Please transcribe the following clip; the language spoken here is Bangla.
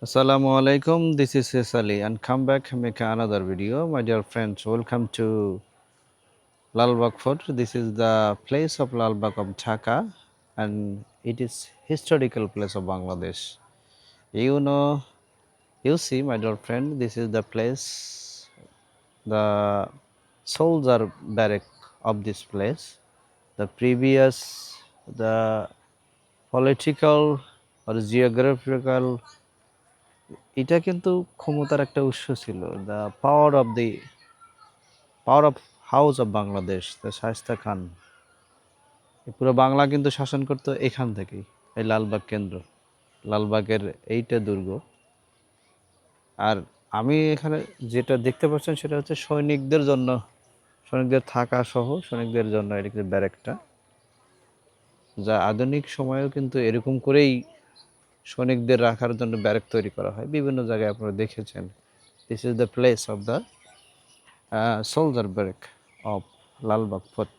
Assalamu alaikum. This is Sesali and come back make another video. My dear friends, welcome to Lalbagh Fort. This is the place of Lalbagh of Dhaka and it is historical place of Bangladesh. You know, you see my dear friend, this is the place, the soldier barrack of this place. The previous, the political or geographical এটা কিন্তু ক্ষমতার একটা উৎস ছিল the power of the power of house of Bangladesh the Shaista Khan. পুরো বাংলা কিন্তু শাসন করতো এখান থেকেই, এই লালবাগ কেন্দ্র। লালবাগের এইটা দুর্গ। আর আমি এখানে যেটা দেখতে পাচ্ছেন সেটা হচ্ছে সৈনিকদের জন্য, সৈনিকদের থাকা সহ সৈনিকদের জন্য এটা কিন্তু ব্যারেকটা। যা আধুনিক সময়েও কিন্তু এরকম করেই সৈনিকদের রাখার জন্য ব্যারেক তৈরি করা হয়। বিভিন্ন জায়গায় আপনারা দেখেছেন। This is the place of the soldier barrack of Lalbagh fort